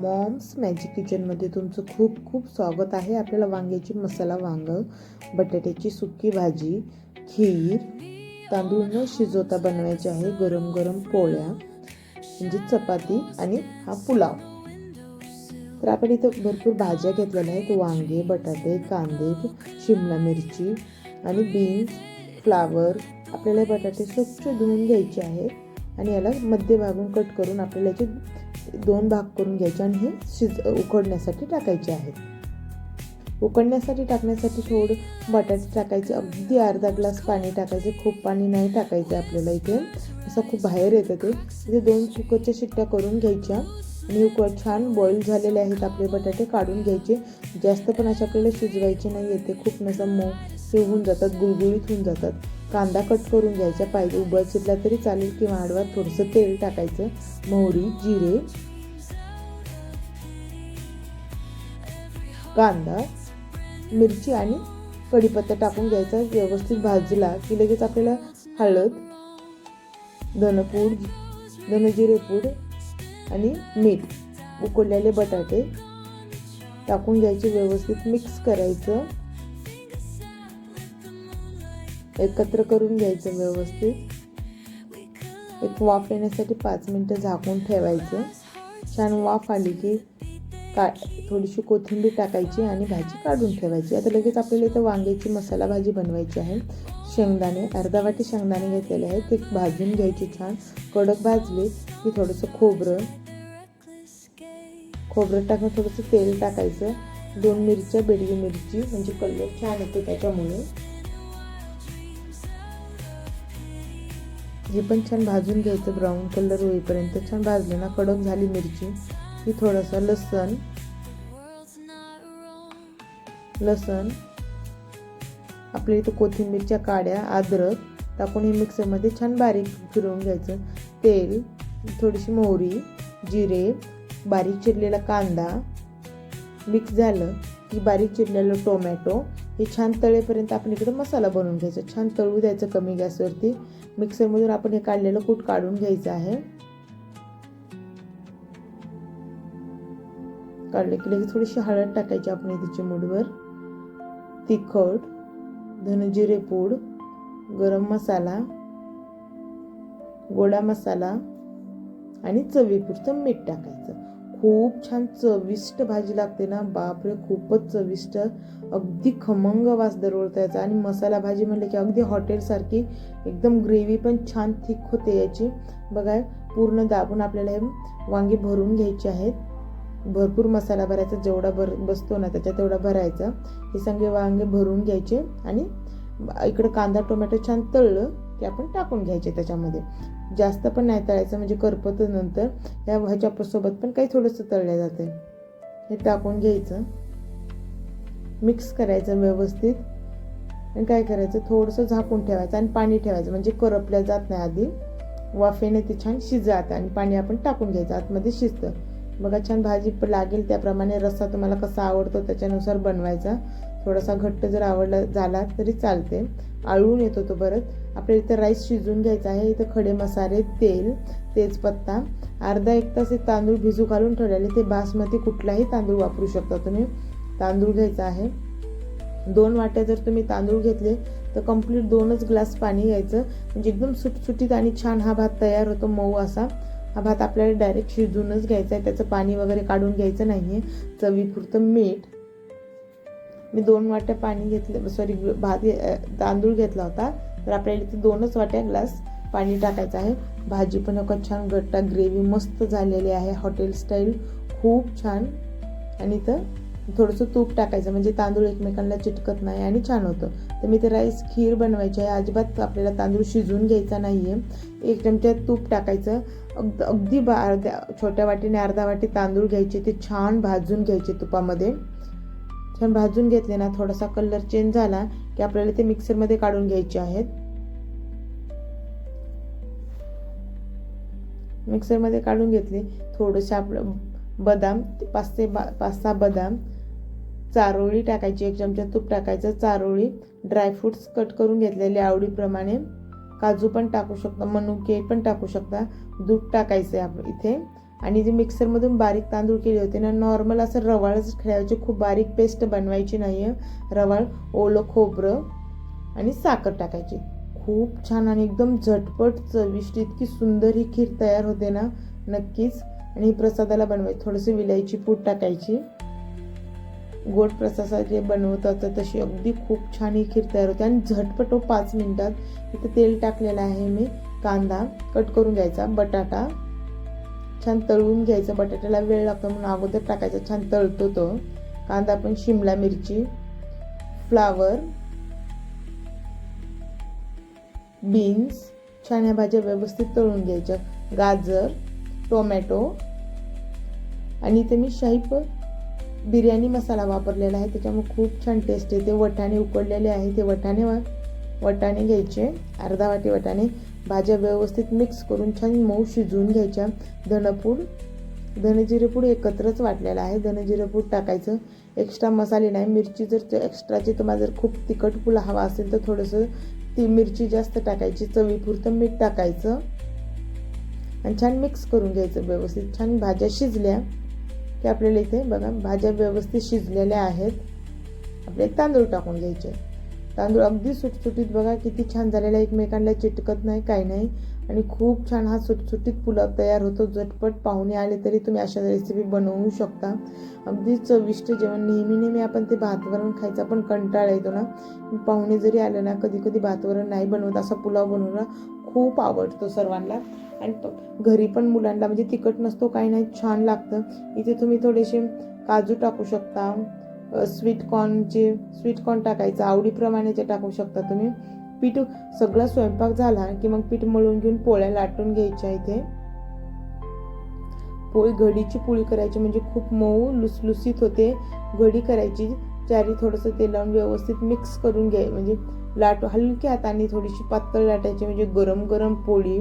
Moms magic किचनमध्ये तुमचं खूप खूप स्वागत आहे. आपल्याला वांग्याची मसाला वांग बटाट्याची सुकी भाजी खीर तांदूळ न शिजवता बनवायचे आहे गरम गरम पोळ्या म्हणजे चपाती आणि हा पुलाव. तर आपण इथं भरपूर भाज्या घेतलेल्या आहेत. वांगे बटाटे कांदे शिमला मिरची आणि बीन्स फ्लावर. आपल्याला बटाटे स्वच्छ धुवून घ्यायचे आहेत आणि याला मध्यभागून कट करून आपल्याला याचे दोन भाग करून घ्यायचे आणि हे शिज उकडण्यासाठी टाकायचे आहेत. उकडण्यासाठी टाकण्यासाठी थोडं बटाटे टाकायचे अगदी अर्धा ग्लास पाणी टाकायचे खूप पाणी नाही टाकायचं आपल्याला इथे. असं खूप बाहेर येतं ते. इथे दोन सुकटच्या शिट्ट्या करून घ्यायच्या. आणि उकड छान बॉईल झालेले आहेत आपले बटाटे काढून घ्यायचे. जास्त पण असे आपल्याला शिजवायचे नाही येते खूप नसं मऊ हे होऊन जातात गुळगुळीत होऊन जातात. कांदा कट करून घ्यायचा पाहिजे उभा चिरला तरी चालेल किंवा आडवा थोडंसं तेल टाकायचं. मोहरी जिरे. कांदा मिरची आणि कढीपत्ता टाकून घ्यायचा. व्यवस्थित भाजला की लगेच आपल्याला हळद धनपूड धनजिरेपूड आणि मीठ उकडलेले बटाटे टाकून घ्यायचे. व्यवस्थित मिक्स करायचं. एकत्र करून घ्यायचं व्यवस्थित. एक वाफ येण्यासाठी पाच मिनटं झाकून ठेवायचं. छान वाफ आली की का थोडीशी कोथिंबीर टाकायची आणि भाजी काढून ठेवायची. आता लगेच आपल्याला इथं वांग्याची मसाला भाजी बनवायची आहे. शेंगदाणे अर्धा वाटी शेंगदाणे घेतलेले आहेत. ते भाजून घ्यायचे छान. कडक भाजले की थोडंसं खोबरं. खोबरं टाकून थोडंसं तेल टाकायचं. दोन मिरच्या बेडगी मिरची म्हणजे कलर छान येतो त्याच्यामुळे. हे पण छान भाजून घ्यायचं ब्राऊन कलर होईपर्यंत छान भाजलं ना कडक झाली मिरची ही थोडासा लसण लसण आपल्या इथं कोथिंबीरच्या काड्या अद्रक टाकून हे मिक्सरमध्ये छान बारीक फिरवून घ्यायचं. तेल थोडीशी मोहरी जिरे बारीक चिरलेला कांदा मिक्स झालं की बारीक चिरलेलं टोमॅटो हे छान तळेपर्यंत आपण इकडं मसाला बनवून घ्यायचा. छान तळू द्यायचं कमी गॅसवरती. मिक्सरमधून आपण हे काढलेलं कूट काढून घ्यायचं आहे. काढले की लगेच थोडीशी हळद टाकायची आपण इथे चिमूडवर तिखट धनजिरे पूड गरम मसाला गोडा मसाला आणि चवीपुरतं मीठ टाकायचं. खूप छान चविष्ट भाजी लागते ना. बापरे खूपच चविष्ट. अगदी खमंग वास दरवळता याचा. आणि मसाला भाजी म्हटलं की अगदी हॉटेलसारखी एकदम ग्रेव्ही पण छान थिक होते याची. बघा पूर्ण दाबून आपल्याला हे वांगी भरून घ्यायचे आहेत. भरपूर मसाला भरायचा जेवढा भर बसतो ना त्याच्यात तेवढा भरायचा. हे सगळे वांगे भरून घ्यायचे. आणि इकडं कांदा टोमॅटो छान तळलं. ते आपण टाकून घ्यायचे त्याच्यामध्ये. जास्त पण नाही तळायचं म्हणजे करपत नंतर या ह्याच्यासोबत पण काही थोडंसं तळलं जातं हे टाकून घ्यायचं. मिक्स करायचं व्यवस्थित. आणि काय करायचं? थोडंसं झाकून ठेवायचं आणि पाणी ठेवायचं. म्हणजे करपल्या जात नाही आधी. वाफेने ते छान शिजत आणि पाणी आपण टाकून घ्यायचं. आतमध्ये शिजतं. बघा छान भाजी लागेल त्याप्रमाणे. रस्सा तुम्हाला कसा आवडतो त्याच्यानुसार बनवायचा. थोडासा घट्ट जर आवडला झाला तरी चालते आळून येतो तो परत. आपल्याला इथं राईस शिजवून घ्यायचा आहे. इथं खडे मसाले तेल तेजपत्ता अर्धा एक तास एक तांदूळ भिजू घालून ठेवलेले ते बासमती कुठलाही तांदूळ वापरू शकता तुम्ही. तांदूळ घ्यायचा आहे. दोन वाट्या जर तुम्ही तांदूळ घेतले तर कंप्लीट दोनच ग्लास पाणी घ्यायचं. म्हणजे एकदम सुटसुटीत आणि छान हा भात तयार होतो मऊ असा. हा भात आपल्याला डायरेक्ट शिजूनच घ्यायचा आहे. त्याचं पाणी वगैरे काढून घ्यायचं नाही आहे चवीपुरतं मीठ मी दोन वाट्या पाणी घेतलं सॉरी भात तांदूळ घेतला होता. तर आपल्याला इथे दोनच वाट्या ग्लास पाणी टाकायचं आहे. भाजी पण एका छान गट्टा ग्रेव्ही मस्त झालेली आहे हॉटेल स्टाईल खूप छान. आणि इथं थोडंसं तूप टाकायचं म्हणजे तांदूळ एकमेकांना चिटकत नाही आणि छान होतं. तर मी ते राईस खीर बनवायची आहे. अजिबात आपल्याला तांदूळ शिजवून घ्यायचा नाही आहे एक चमचा तूप टाकायचं. अगदी अगदी बा अर्ध्या छोट्या वाटीने अर्धा वाटी तांदूळ घ्यायचे ते छान भाजून घ्यायचे तुपामध्ये. छान भाजून घेतले ना थोडासा कलर चेंज झाला की आपल्याला ते मिक्सरमध्ये काढून घ्यायचे आहेत. मिक्सरमध्ये काढून घेतले थोडंसं आपलं बदाम पाच ते बा पाच सहा बदाम चारोळी टाकायची एक चमचा तूप टाकायचं चारोळी ड्रायफ्रूट्स कट करून घेतलेले आवडीप्रमाणे. काजू पण टाकू शकता मनुके पण टाकू शकता दूध टाकायचं आहे आप इथे. आणि जे मिक्सरमधून बारीक तांदूळ केले होते ना नॉर्मल असं रवाळच खेळायचे खूप बारीक पेस्ट बनवायची नाही आहे रवाळ ओलं खोबरं आणि साखर टाकायची. खूप छान आणि एकदम झटपट चविष्ट इतकी सुंदर ही खीर तयार होते ना नक्कीच. आणि ही प्रसादाला बनवायची थोडंसं विलायची पूड टाकायची. गोड प्रसाद जे बनवतात तशी अगदी खूप छान ही खीर तयार होते. आणि झटपट हो पाच मिनटात इथं तेल टाकलेलं आहे मी. कांदा कट करून घ्यायचा बटाटा छान तळून घ्यायचं बटाट्याला वेळ लागतो म्हणून अगोदर टाकायचा छान तळतो तो. कांदा पण शिमला मिरची फ्लावर बीन्स छान ह्या भाज्या व्यवस्थित तळून घ्यायच्या. गाजर टोमॅटो आणि इथे मी शाही बिर्याणी मसाला वापरलेला आहे त्याच्यामुळे खूप छान टेस्ट येते वटाणे उकडलेले आहे ते वटाणे वा वटाणे घ्यायचे अर्धा वाटी वटाणे. भाज्या व्यवस्थित मिक्स करून छान मऊ शिजवून घ्यायच्या. धनपूड धनजिरेपूड एकत्रच वाटलेला आहे. धनजिरेपूड टाकायचं. एक्स्ट्रा मसाले नाही. मिरची जर एक्स्ट्राची तुम्हाला जर खूप तिखट पुला हवा असेल तर थोडंसं ती मिरची जास्त टाकायची. चवीपुरतं मीठ टाकायचं. आणि छान मिक्स करून घ्यायचं व्यवस्थित. छान भाज्या शिजल्या की आपल्याला इथे बघा भाज्या व्यवस्थित शिजलेल्या आहेत. आपले तांदूळ टाकून घ्यायचे. तांदूळ अगदी सुटसुटीत बघा किती छान झालेला एकमेकांना चिटकत नाही काही नाही. आणि खूप छान हा सुटसुटीत पुलाव तयार होतो. झटपट पाहुणे आले तरी तुम्ही अशा रेसिपी बनवू शकता. अगदी चविष्ट जेवण. नेहमी नेहमी आपण ते भातवरण खायचा पण कंटाळा येतो ना. पाहुणे जरी आले ना कधी कधी भातवरण नाही बनवत असा पुलाव बनवणं खूप आवडतो सर्वांना. आणि घरी पण मुलांना म्हणजे तिखट नसतो काही नाही छान लागतं. इथे तुम्ही थोडेसे काजू टाकू शकता. स्वीट कॉर्नचे स्वीट कॉर्न टाकायचं. आवडीप्रमाणे ते टाकू शकता तुम्ही. पीठ सगळा स्वयंपाक झाला की मग पीठ मळून घेऊन पोळ्या लाटून घ्यायच्या इथे. पोळी घडीची पोळी करायची म्हणजे खूप मऊ लुसलुसीत होते. घडी करायची चारी थोडंसं तेल लावून व्यवस्थित मिक्स करून घ्याय म्हणजे लाट हलक्या हाताने थोडीशी पातळ लाटायची म्हणजे गरम गरम पोळी.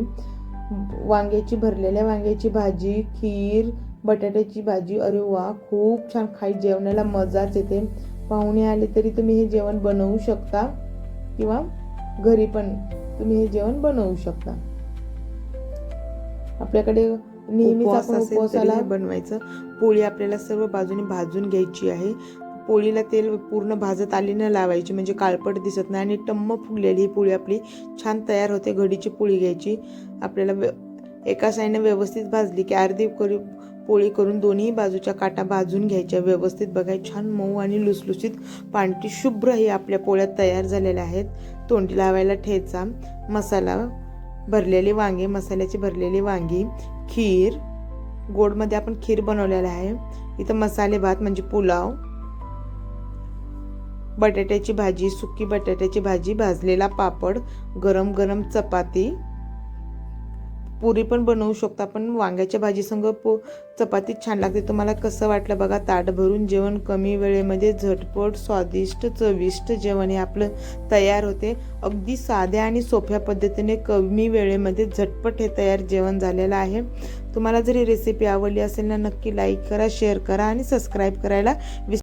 वांग्याची भरलेल्या वांग्याची भाजी खीर बटाट्याची भाजी अरे वा खूप छान. खाई जेवणाला मजाच येते. पाहुणे आले तरी तुम्ही हे जेवण बनवू शकता किंवा घरी पण तुम्ही हे जेवण बनवू शकता. आपल्याकडे नेहमीच आपण उपवासाला बनवायचं. पोळी आपल्याला सर्व बाजूने भाजून घ्यायची आहे. पोळीला तेल पूर्ण भाजत आली न लावायची म्हणजे काळपट दिसत नाही आणि टम्म फुगलेली ही पोळी आपली छान तयार होते घडीची पोळी घ्यायची. आपल्याला एका साईडने व्यवस्थित भाजली की अर्धी करी पोळी करून दोन्ही बाजूच्या काटा भाजून घ्यायच्या. व्यवस्थित बघाय छान मऊ आणि लुसलुसीत पांढरी शुभ्र ही आपल्या पोळ्या तयार झालेल्या आहेत. तोंडी लावायला ठेचा मसाला भरलेले वांगे मसाल्याची भरलेली वांगी खीर. गोडमध्ये आपण खीर बनवलेला आहे. इथं मसाले भात म्हणजे पुलाव बटाट्याची भाजी सुकी बटाट्याची भाजी भाजलेला पापड गरम गरम चपाती पुरी पण बनवू शकता. पण वांग्याच्या भाजीसंग पो चपाती छान लागते. तुम्हाला कसं वाटलं बघा ताट भरून जेवण कमी वेळेमध्ये झटपट स्वादिष्ट चविष्ट जेवण हे आपलं तयार होते. अगदी साध्या आणि सोप्या पद्धतीने कमी वेळेमध्ये झटपट हे तयार जेवण झालेलं आहे. तुम्हाला जरी रेसिपी आवडली असेल ना नक्की लाईक करा शेअर करा आणि सबस्क्राईब करायला विस